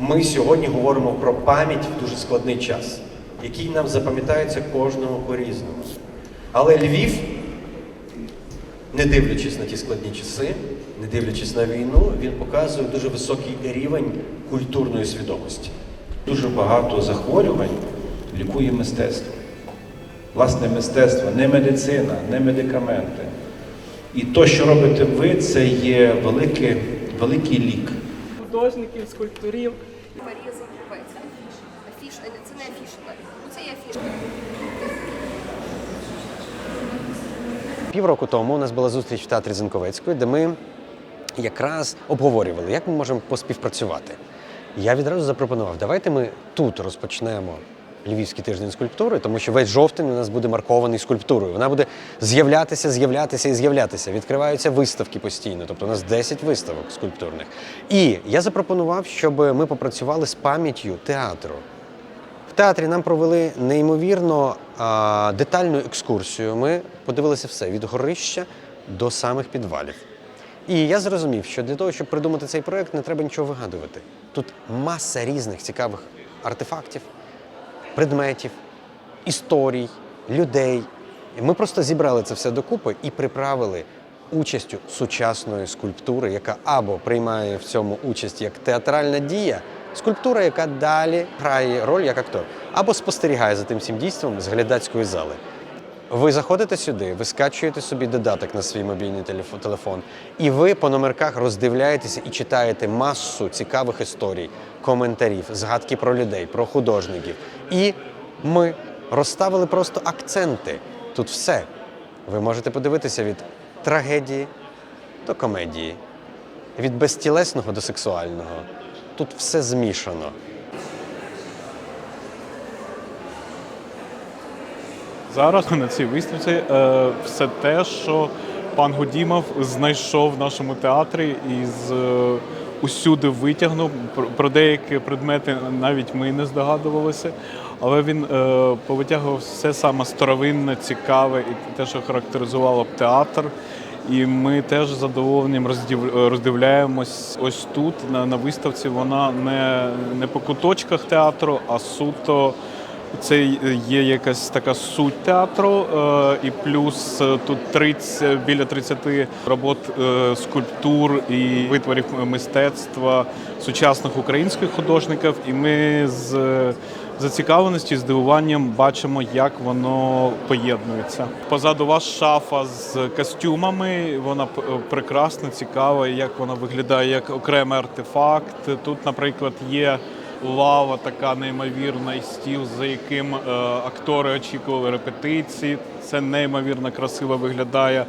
Ми сьогодні говоримо про пам'ять в дуже складний час, який нам запам'ятається кожному по-різному. Але Львів, не дивлячись на ті складні часи, не дивлячись на війну, він показує дуже високий рівень культурної свідомості. Дуже багато захворювань лікує мистецтво. Власне, мистецтво, не медицина, не медикаменти. І то, що робите ви, це є великий, великий лік. художників, скульпторів. Марія Загребець. Афіш, е, це не афіша. Це є афіша. Півроку тому у нас була зустріч в театрі Зінковецької, де ми якраз обговорювали, як ми можемо поспівпрацювати. Я відразу запропонував, давайте ми тут розпочнемо Львівський тиждень скульптури, тому що весь жовтень у нас буде маркований скульптурою. Вона буде з'являтися, з'являтися і з'являтися. Відкриваються виставки постійно, тобто у нас 10 виставок скульптурних. І я запропонував, щоб ми попрацювали з пам'яттю театру. В театрі нам провели неймовірно а, детальну екскурсію. Ми подивилися все від горища до самих підвалів. І я зрозумів, що для того, щоб придумати цей проект, не треба нічого вигадувати. Тут маса різних цікавих артефактів, предметів, історій, людей. І ми просто зібрали це все докупи і приправили участю сучасної скульптури, яка або приймає в цьому участь як театральна дія, скульптура, яка далі грає роль як актор, або спостерігає за тим всім дійством з глядацької зали. Ви заходите сюди, ви скачуєте собі додаток на свій мобільний телефон, і ви по номерках роздивляєтеся і читаєте масу цікавих історій, коментарів, згадки про людей, про художників. І ми розставили просто акценти. Тут все. Ви можете подивитися від трагедії до комедії, від безтілесного до сексуального. Тут все змішано. Зараз на цій виставці е, все те, що пан Гудімов знайшов в нашому театрі і з е, усюди витягнув. Про, деякі предмети навіть ми не здогадувалися. Але він е, повитягував все саме старовинне, цікаве і те, що характеризувало б театр. І ми теж задоволенням роздів- роздивляємось ось тут на, на виставці. Вона не, не по куточках театру, а суто це є якась така суть театру, е, і плюс е, тут 30, біля 30 робот е, скульптур і витворів мистецтва сучасних українських художників. І ми з зацікавленості, здивуванням бачимо, як воно поєднується. Позаду вас шафа з костюмами. Вона прекрасна, цікава, як вона виглядає як окремий артефакт. Тут, наприклад, є лава така неймовірна і стіл, за яким е, актори очікували репетиції. Це неймовірно красиво виглядає.